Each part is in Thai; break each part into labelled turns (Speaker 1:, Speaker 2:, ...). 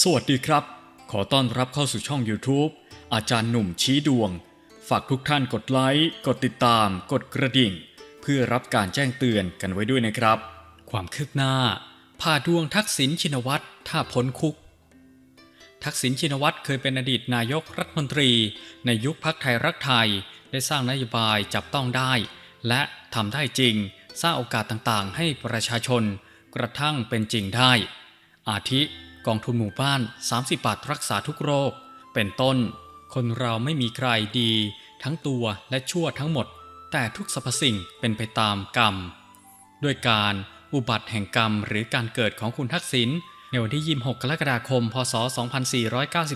Speaker 1: สวัสดีครับ ขอต้อนรับเข้าสู่ช่อง YouTube อาจารย์หนุ่มชี้ดวง ฝากทุกท่านกดไลค์ กดติดตาม กดกระดิ่ง เพื่อรับการแจ้งเตือนกันไว้ด้วยนะครับ ความคืบหน้าผ่าดวงทักษิณชินวัตรถ้าพ้นคุก ทักษิณชินวัตรเคยเป็นอดีตนายกรัฐมนตรี ในยุคพักไทยรักไทย ได้สร้างนโยบายจับต้องได้ และทำได้จริง สร้างโอกาสต่างๆ ให้ประชาชน กระทั่งเป็นจริงได้ อาทิ กองทุนหมู่บ้าน 30 บาทรักษาทุกโรค เป็นต้น คนเราไม่มีใครดี ทั้งตัวและชั่วทั้งหมด แต่ทุกสรรพสิ่งเป็นไปตามกรรม ด้วยการอุบัติแห่งกรรมหรือการเกิดของคุณทักษิณในวันที่ 26 กรกฎาคม พศ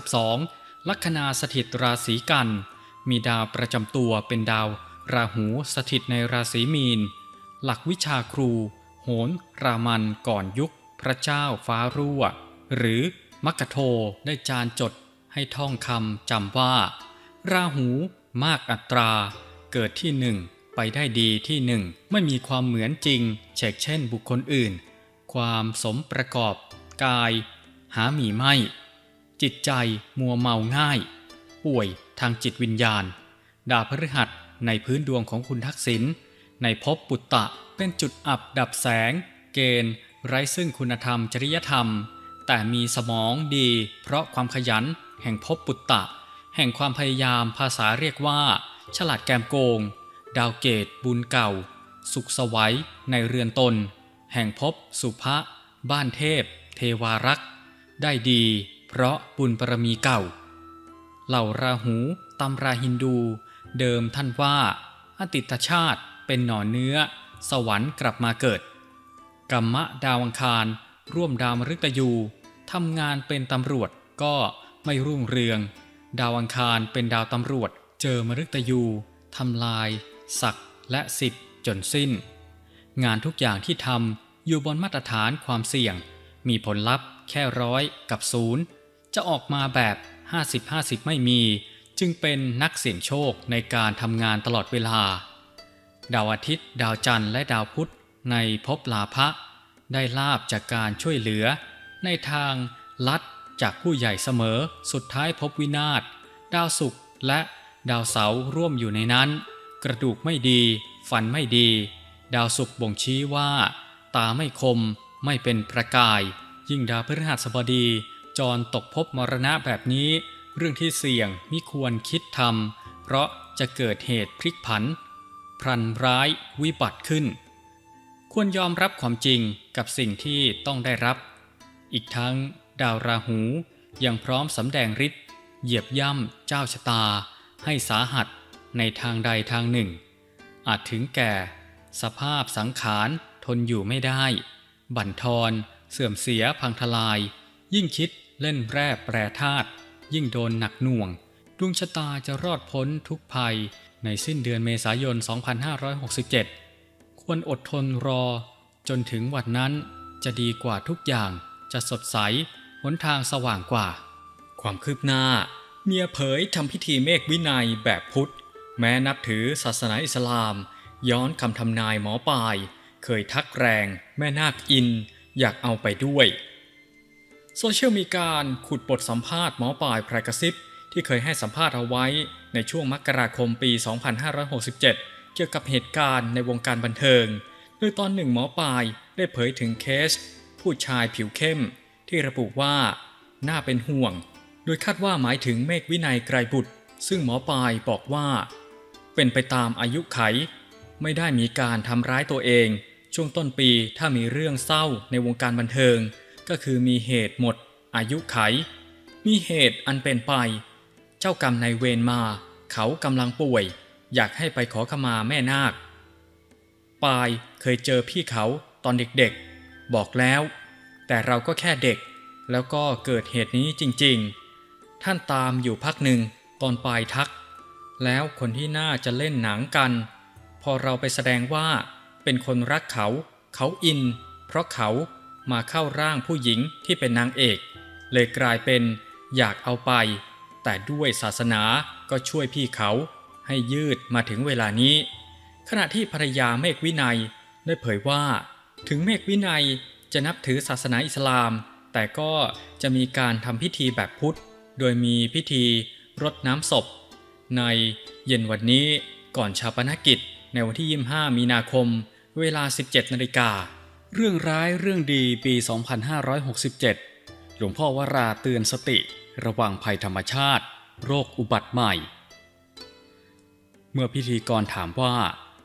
Speaker 1: 2492 ลัคนาสถิตราศีกัน มีดาวประจำตัวเป็นดาว ราหูสถิตในราศีมีน หลักวิชาครู โหน รามันก่อนยุค พระเจ้าฟ้ารั่ว หรือมักกะโทได้จานจดให้ท่องคำจำว่า ราหูมากอัตรา เกิดที่หนึ่งไปได้ดีที่หนึ่งไม่มีความเหมือนจริงเช่เช่นบุคคลอื่น ความสมประกอบ กาย หาหมีไม่ จิตใจมัวเมาง่าย ป่วยทางจิตวิญญาณ ดาวพฤหัสในพื้นดวงของคุณทักษิณในภพปุตตะเป็นจุดอับดับแสง เกณฑ์ ไร้ซึ่งคุณธรรมจริยธรรม แต่มีสมองดี เพราะความขยัน แห่งภพปุตตะ แห่งความพยายามภาษาเรียกว่า ฉลาดแกมโกง ดาวเกตบุญเก่า สุขสวัยในเรือนตน แห่งภพสุภะบ้านเทพ เทวารักษ์ได้ดี เพราะบุญบารมีเก่า เหล่าราหูตำราฮินดู เดิมท่านว่า อติตชาติเป็นหน่อเนื้อ สวรรค์กลับมาเกิดกัมมะดาวอังคาร ร่วมดาวมฤตยู ทำงานเป็นตำรวจก็ไม่รุ่งเรือง ดาวอังคารเป็นดาวตำรวจ เจอมฤตยูทำลาย ศักดิ์และสิทธิ์จนสิ้น งานทุกอย่างที่ทำอยู่บนมาตรฐานความเสี่ยง มีผลลัพธ์แค่ร้อยกับศูนย์จะออกมาแบบ 50-50 ไม่มี จึงเป็นนักเสี่ยงโชคในการทำงานตลอดเวลา ดาวอาทิตย์ ดาวจันทร์และดาวพุธในภพลาภะได้ลาบจากการช่วยเหลือ ในทางลัดจากผู้ใหญ่เสมอ สุดท้ายพบวินาศ ดาวศุกร์และดาวเสาร์ร่วมอยู่ในนั้น กระดูกไม่ดี ฟันไม่ดี ดาวศุกร์บ่งชี้ว่า ตาไม่คม ไม่เป็นประกาย ยิ่งดาวพฤหัสบดี จรตกภพมรณะแบบนี้ เรื่องที่เสี่ยงมิควรคิดทำเพราะจะเกิดเหตุพลิกผันพลันร้ายวิบัติขึ้น ควรยอมรับความจริงกับสิ่งที่ต้องได้รับ อีกทั้งดาวราหูยังพร้อมสำแดงฤทธิ์เหยียบย่ำเจ้าชะตา ให้สาหัสในทางใดทางหนึ่ง อาจถึงแก่ สภาพสังขารทนอยู่ไม่ได้ บั่นทอนเสื่อมเสียพังทลาย ยิ่งคิดเล่นแร่แปรธาตุยิ่งโดนหนักหน่วง ดวงชะตาจะรอดพ้นทุกภัยในสิ้นเดือนเมษายน 2567 ควรอดทนรอจนถึงวันนั้นจะดีกว่าทุกอย่าง จะสดใสหนทางสว่างกว่า ความคืบหน้า เมียเผยทำพิธีเมฆวินัยแบบพุทธ แม้นับถือศาสนาอิสลาม ย้อนคำทำนายหมอปลาย เคยทักแรงแม่นาคอิน อยากเอาไปด้วย โซเชียลมีการขุดบทสัมภาษณ์หมอปลายแพรกระซิบที่เคยให้สัมภาษณ์เอาไว้ในช่วงมกราคมปี 2567 เกี่ยวกับเหตุการณ์ในวงการบันเทิง โดยตอนหนึ่งหมอปลายได้เผยถึงเคส ผู้ชายผิวเข้ม ที่ระบุว่า น่าเป็นห่วง โดยคาดว่าหมายถึงเมฆวินัยไกรบุตร ซึ่งหมอปลายบอกว่า เป็นไปตามอายุไข ไม่ได้มีการทำร้ายตัวเอง ช่วงต้นปีถ้ามีเรื่องเศร้าในวงการบันเทิง ก็คือมีเหตุหมด อายุไข มีเหตุอันเป็นไป เจ้ากรรมนายเวรมา เขากำลังป่วย อยากให้ไปขอขมาแม่นาคปายเคยเจอพี่เขาตอนเด็กๆ บอกแล้ว แต่เราก็แค่เด็ก แล้วก็เกิดเหตุนี้จริงๆ ท่านตามอยู่พักหนึ่งตอนปลายทัก แล้วคนที่น่าจะเล่นหนังกัน พอเราไปแสดงว่าเป็นคนรักเขา เขาอิน เพราะเขามาเข้าร่างผู้หญิงที่เป็นนางเอก เลยกลายเป็นอยากเอาไป แต่ด้วยศาสนาก็ช่วยพี่เขาให้ยืดมาถึงเวลานี้ ขณะที่ภรรยาเมฆวินัยได้เผยว่า ถึงเมฆวินัยจะนับถือศาสนาอิสลามแต่แต่ก็จะมีการทำพิธีแบบพุทธ โดยมีพิธีรดน้ำศพ ในเย็นวันนี้ก่อนชาปนกิจ ในวันที่ 25 มีนาคม เวลา 17 นาฬิกา เรื่องร้ายเรื่องดีปี 2567 หลวงพ่อวราเตือนสติ ระวังภัยธรรมชาติ โรคอุบัติใหม่ เมื่อพิธีกรถามว่า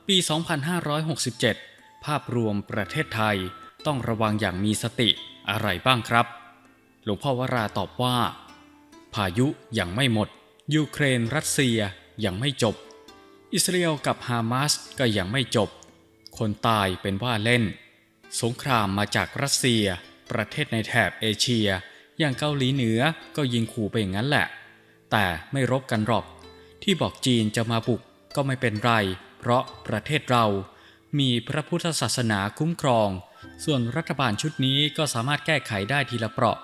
Speaker 1: ปี 2567 ภาพรวมประเทศไทยต้องระวังอย่างมีสติอะไรบ้างครับ หลวงพ่อวราตอบว่า พายุยังไม่หมด ยูเครนรัสเซียยังไม่จบ อิสราเอลกับฮามาสก็ยังไม่จบ คนตายเป็นว่าเล่น สงครามมาจากรัสเซีย ประเทศในแถบเอเชีย อย่างเกาหลีเหนือก็ยิงขู่ไปอย่างนั้นแหละ แต่ไม่รบกันหรอก ที่บอกจีนจะมาบุกก็ไม่เป็นไร เพราะประเทศเรา มีพระพุทธศาสนาคุ้มครอง ส่วนรัฐบาลชุดนี้ก็สามารถแก้ไขได้ทีละเปราะ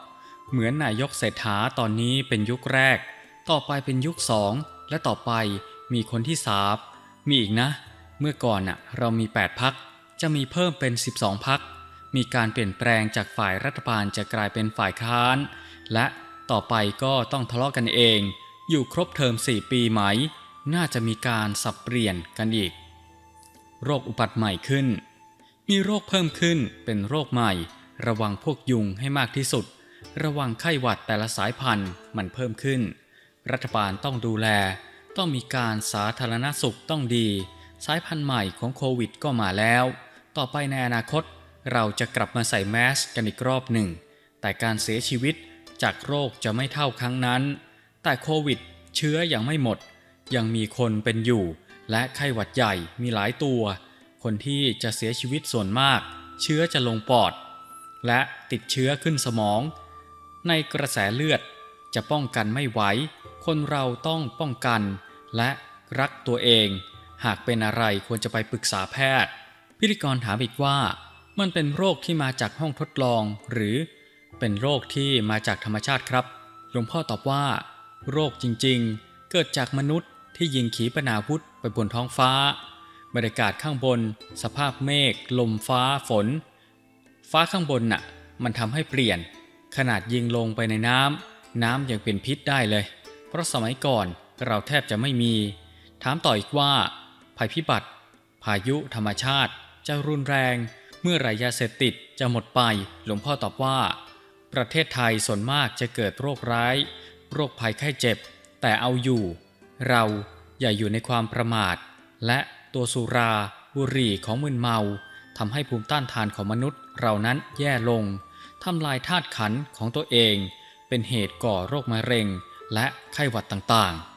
Speaker 1: เหมือนนายกเศรษฐาตอนนี้เป็นยุคแรก ต่อไปเป็นยุคสองและต่อไปมีคนที่สามมีอีกนะ เมื่อก่อนน่ะเรามี 8 พัก จะมีเพิ่มเป็น 12 พัก มีการเปลี่ยนแปลงจากฝ่ายรัฐบาลจะกลายเป็นฝ่ายค้าน และต่อไปก็ต้องทะเลาะกันเอง อยู่ครบเทอม 4 ปีไหม น่าจะมีการสับเปลี่ยนกันอีก โรคอุบัติใหม่ขึ้น มีโรคเพิ่มขึ้นเป็นโรคใหม่ ระวังพวกยุงให้มากที่สุด ระวังไข้หวัดแต่ละสายพันธุ์มันเพิ่มขึ้น รัฐบาลต้องดูแล ต้องมีการสาธารณสุขต้องดี สายพันธุ์ใหม่ของโควิดก็มาแล้ว ต่อไปในอนาคตเราจะกลับมาใส่แมสกันอีกรอบหนึ่ง แต่การเสียชีวิตจากโรคจะไม่เท่าครั้งนั้น แต่โควิดเชื้อยังไม่หมด ยังมีคนเป็นอยู่ และไข้หวัดใหญ่มีหลายตัว คนที่จะเสียชีวิตส่วนมาก เชื้อจะลงปอด และติดเชื้อขึ้นสมอง ในกระแสเลือดจะป้องกันไม่ไหว คนเราต้องป้องกัน และรักตัวเอง หากเป็นอะไรควรจะไปปรึกษาแพทย์ พิธีกรถามอีกว่า มันเป็นโรคที่มาจากห้องทดลองหรือเป็นโรคที่มาจากธรรมชาติครับ หลวงพ่อตอบว่า โรคจริงๆ เกิดจากมนุษย์ ที่ยิงขีปนาวุธไปบนท้องฟ้า บรรยากาศข้างบน สภาพเมฆ ลมฟ้าฝน ฟ้าข้างบนน่ะ มันทำให้เปลี่ยน ขนาดยิงลงไปในน้ำน้ำยังเป็นพิษได้เลย เพราะสมัยก่อนเราแทบจะไม่มี ถามต่ออีกว่า ภัยพิบัติ พายุธรรมชาติ จะรุนแรง เมื่อไรยาเสพติดจะหมดไป หลวงพ่อตอบว่า ประเทศไทยส่วนมากจะเกิดโรคร้าย โรคภัยไข้เจ็บ แต่เอาอยู่ เราอย่าอยู่ในความประมาท และตัวสุราบุหรี่ของมึนเมาทำให้ภูมิต้านทานของมนุษย์เรานั้นแย่ลงทำลายธาตุขันของตัวเอง เป็นเหตุก่อโรคมะเร็ง และไข้หวัดต่างๆ